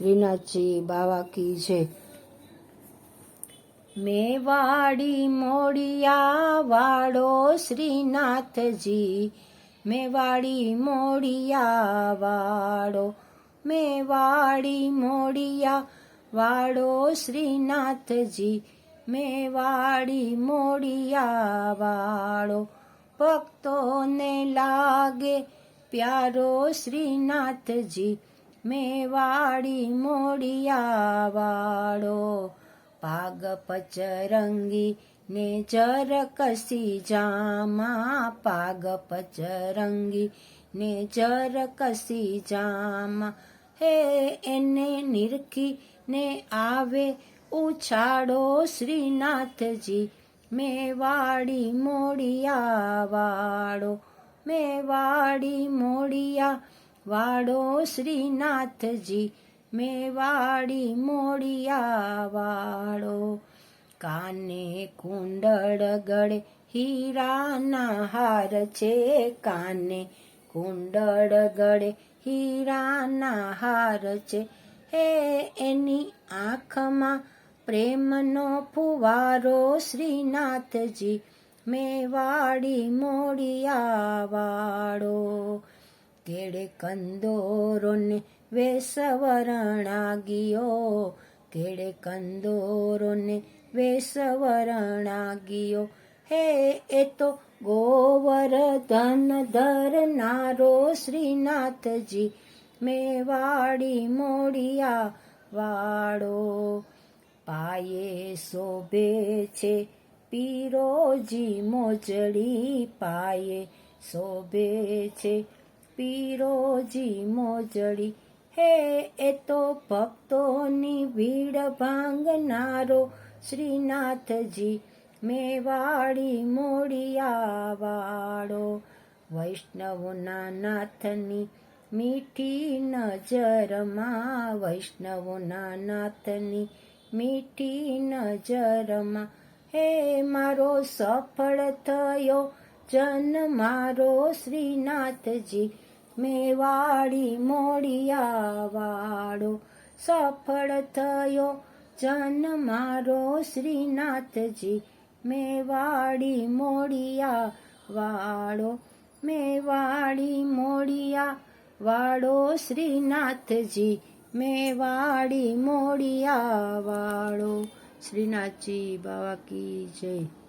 શ્રીનાથજી બાવા કી છે. મેવાડી મોડિયા વાળો શ્રીનાથજી, મેવાડી મોડિયા વાળો મેવાડી મોડિયા વાળો શ્રીનાથજી, મેવાડી મોડિયા વાળો ભક્તોને લાગે પ્યારો શ્રીનાથજી. મેવાડી મોડિયા વાળો પાગ પચરંગી ને જર કસી જામા. પાગ પચરંગી ને જર કસી જામા. હે એને નિરખી ને આવે ઉછાડો શ્રીનાથજી. મેવાડી મોડિયા વાળો મેવાડી મોડિયા વાળો શ્રીનાથજી, મેવાડી મોડિયા વાળો. કાને કુંડળ ગળે હીરાના હાર છે, કાને કુંડળ ગળે હીરાના હાર છે. હે એની આંખમાં પ્રેમનો ફુવારો શ્રીનાથજી, મેવાડી મોડિયા વાળો. કેડે કંદોરોને વેસવરણાગીયો? કેડે કંદોરોને વેસવરણાગીયો? હે, એ તો ગોવર્ધન ધરનારો શ્રીનાથજી, મેવાડી મોડિયા વાળો. પાયે શોભે છે પીરોજી મોજડી, પાયે શોભે છે પીરોજી મોજડી હે, એ તો ભક્તોની ભીડ ભાંગનારો શ્રીનાથજી. મેવાડી મોડિયાવાળો વૈષ્ણવના નાથની મીઠી નજરમાં, વૈષ્ણવના નાથની મીઠી નજરમાં. હે, મારો સફળ થયો જન મારો શ્રીનાથજી. મેવાડી મોડિયા વાળો સફળ થયો જન મારો શ્રીનાથજી. મેવાડી મોડિયા વાળો મેવાડી મોડિયા વાળો શ્રીનાથજી. મેવાડી મોડિયા વાળો શ્રીનાથજી બાવા કી જય.